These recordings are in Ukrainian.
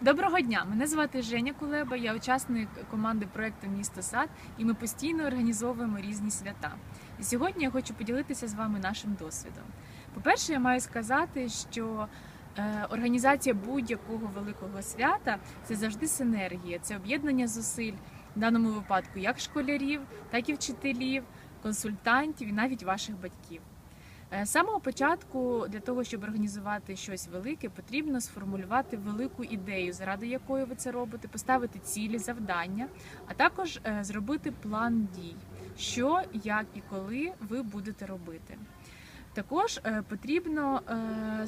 Доброго дня! Мене звати Женя Кулеба. Я учасник команди проекту Місто Сад, і ми постійно організовуємо різні свята. І сьогодні я хочу поділитися з вами нашим досвідом. По-перше, я маю сказати, що е, організація будь-якого великого свята це завжди синергія, це об'єднання зусиль в даному випадку як школярів, так і вчителів, консультантів і навіть ваших батьків. Е, З самого початку для того, щоб організувати щось велике, потрібно сформулювати велику ідею, заради якої ви це робите, поставити цілі, завдання, а також е, зробити план дій, що, як і коли ви будете робити. Також е, потрібно, е,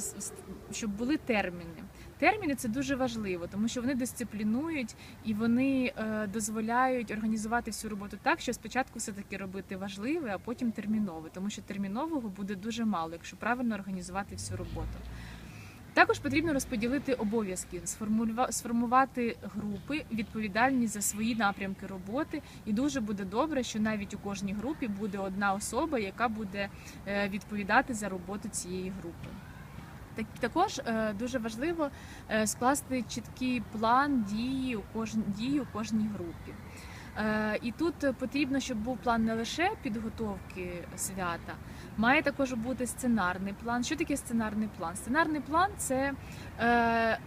щоб були терміни. Терміни це дуже важливо, тому що вони дисциплінують і вони е, дозволяють організувати всю роботу так, що спочатку все таки робити важливе, а потім термінове, тому що термінового буде дуже мало, якщо правильно організувати всю роботу. Також потрібно розподілити обов'язки, сформувати групи відповідальні за свої напрямки роботи. І дуже буде добре, що навіть у кожній групі буде одна особа, яка буде е, відповідати за роботу цієї групи. Так, також е, дуже важливо е, скласти чіткий план дії у кожній групі. Е, І тут потрібно, щоб був план не лише підготовки свята, має також бути сценарний план. Що таке сценарний план? Сценарний план це е,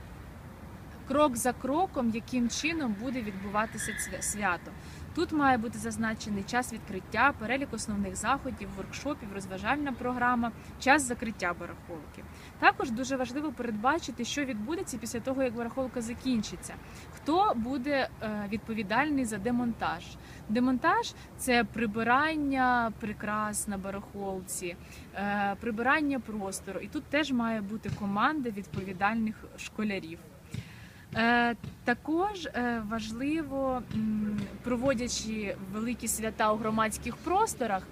крок за кроком, яким чином буде відбуватися свято. Тут має бути зазначений час відкриття, перелік основних заходів, воркшопів, розважальна програма, час закриття барахолки. Також дуже важливо передбачити, що відбудеться після того, як барахолка закінчиться. Хто буде е, відповідальний за демонтаж? Демонтаж це прибирання прикрас на барахолці, е, прибирання простору. І тут теж має бути команда відповідальних школярів. Е, Також е, важливо, проводячи великі свята у громадських просторах,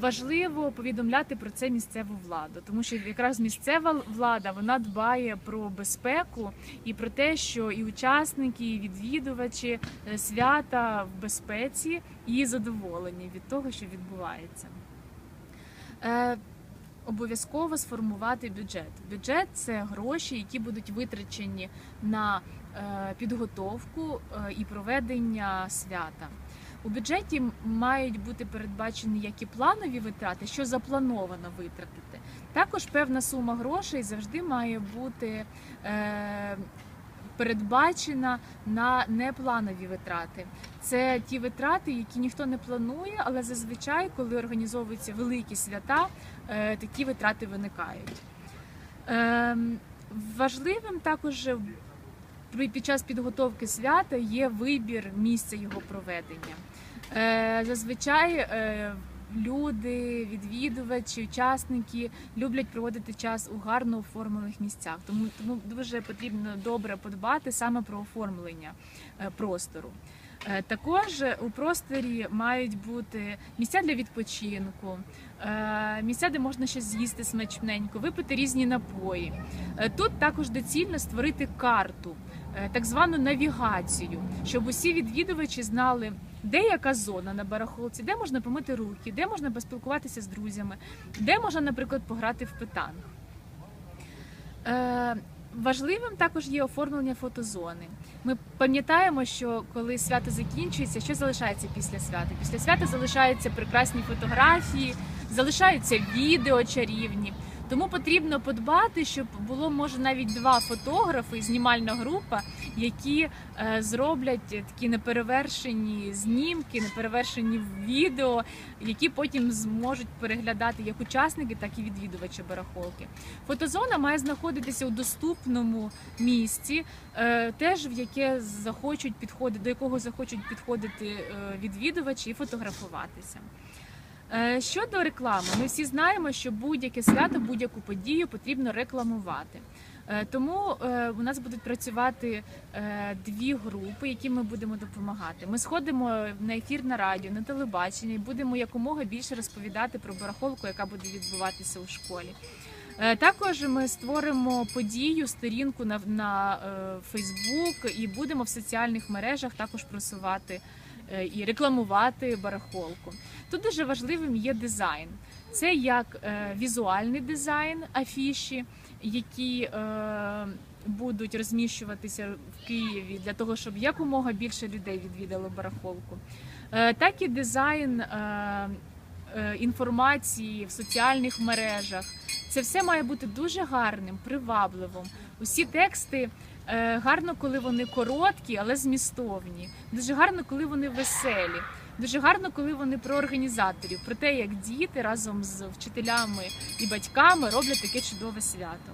важливо повідомляти про це місцеву владу, тому що якраз місцева влада вона дбає про безпеку і про те, що і учасники, і відвідувачі е, свята в безпеці і задоволені від того, що відбувається. Обов'язково сформувати бюджет. Бюджет це гроші, які будуть витрачені на е, підготовку е, і проведення свята. У бюджеті мають бути передбачені як і планові витрати, що заплановано витратити. Також певна сума грошей завжди має бути е, передбачена на непланові витрати. Це ті витрати, які ніхто не планує, але зазвичай, коли організовуються великі свята, е, такі витрати виникають. Ем, Важливим також під час підготовки свята є вибір місця його проведення. Е, Зазвичай е, люди, відвідувачі, учасники люблять проводити час у гарно оформлених місцях. Тому, тому дуже потрібно добре подбати саме про оформлення е, простору. Е, Також у просторі мають бути місця для відпочинку, е, місця, де можна щось з'їсти смачненько, випити різні напої. Тут також доцільно створити карту, так звану навігацію, щоб усі відвідувачі знали, де яка зона на барахолці, де можна помити руки, де можна поспілкуватися з друзями, де можна, наприклад, пограти в питанг. Е, Важливим також є оформлення фотозони. Ми пам'ятаємо, що коли свято закінчується, що залишається після свята? Після свята залишаються прекрасні фотографії, залишаються відео чарівні. Тому потрібно подбати, щоб було може навіть два фотографи, знімальна група, які е, зроблять такі неперевершені знімки, неперевершені відео, які потім зможуть переглядати як учасники, так і відвідувачі барахолки. Фотозона має знаходитися у доступному місці, е, теж в яке захочуть підходити, до якого захочуть підходити е, відвідувачі і фотографуватися. Е, Щодо реклами, ми всі знаємо, що будь-яке свято, будь-яку подію потрібно рекламувати. Е, Тому е, у нас будуть працювати дві групи, які ми будемо допомагати. Ми сходимо на ефір на радіо, на телебачення і будемо якомога більше розповідати про барахолку, яка буде відбуватися у школі. Також ми створимо подію, сторінку на, на Фейсбук і будемо в соціальних мережах також просувати і рекламувати барахолку. Тут дуже важливим є дизайн. Це як е, візуальний дизайн афіші, які е, будуть розміщуватися в Києві для того, щоб якомога більше людей відвідало барахолку, е, так і дизайн е, е, інформації в соціальних мережах. Це все має бути дуже гарним, привабливим. Усі тексти е, гарно, коли вони короткі, але змістовні. Дуже гарно, коли вони веселі. Дуже гарно, коли вони про організаторів, про те, як діти разом з вчителями і батьками роблять таке чудове свято.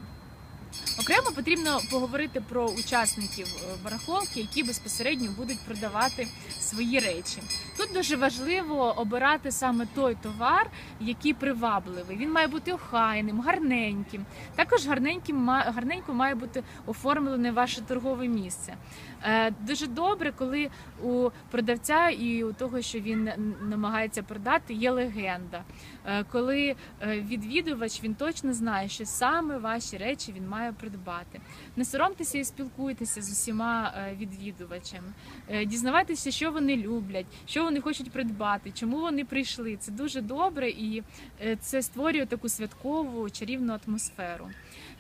Окремо потрібно поговорити про учасників е, барахолки, які безпосередньо будуть продавати свої речі. Тут дуже важливо обирати саме той товар, який привабливий. Він має бути охайним, гарненьким. Також гарненьким гарненько має бути оформлене ваше торгове місце. Е, Дуже добре, коли у продавця і у того, що він намагається продати, є легенда. Е, Коли відвідувач він точно знає, що саме ваші речі він має придбати. Не соромтеся і спілкуйтеся з усіма е, відвідувачами. Е, Дізнавайтеся, що вони люблять, що вони хочуть придбати, чому вони прийшли. Це дуже добре і е, це створює таку святкову чарівну атмосферу.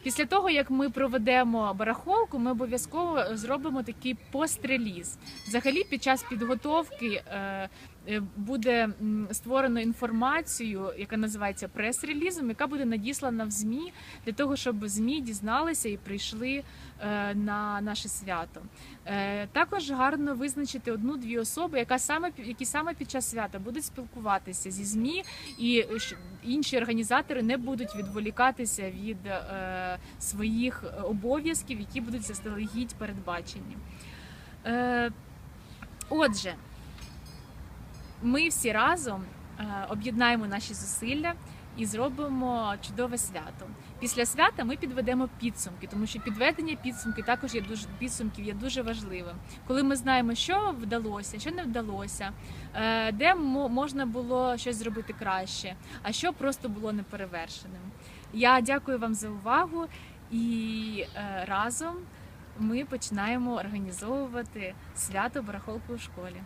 Після того, як ми проведемо барахолку, ми обов'язково зробимо такий постреліз. Взагалі, під час підготовки буде створено інформацію, яка називається прес-релізом, яка буде надіслана в ЗМІ для того, щоб ЗМІ дізналися і прийшли е, на наше свято. Е, Також гарно визначити одну-дві особи, яка саме які саме під час свята будуть спілкуватися зі ЗМІ, і е, інші організатори не будуть відволікатися від е, своїх обов'язків, які будуть заздалегідь передбачені. Е, Отже, ми всі разом е, об'єднаємо наші зусилля і зробимо чудове свято. Після свята ми підведемо підсумки, тому що підведення підсумків також є дуже підсумків є дуже важливим. Коли ми знаємо, що вдалося, що не вдалося, е, де мо- можна було щось зробити краще, а що просто було неперевершеним. Я дякую вам за увагу і е, разом ми починаємо організовувати свято барахолку у школі.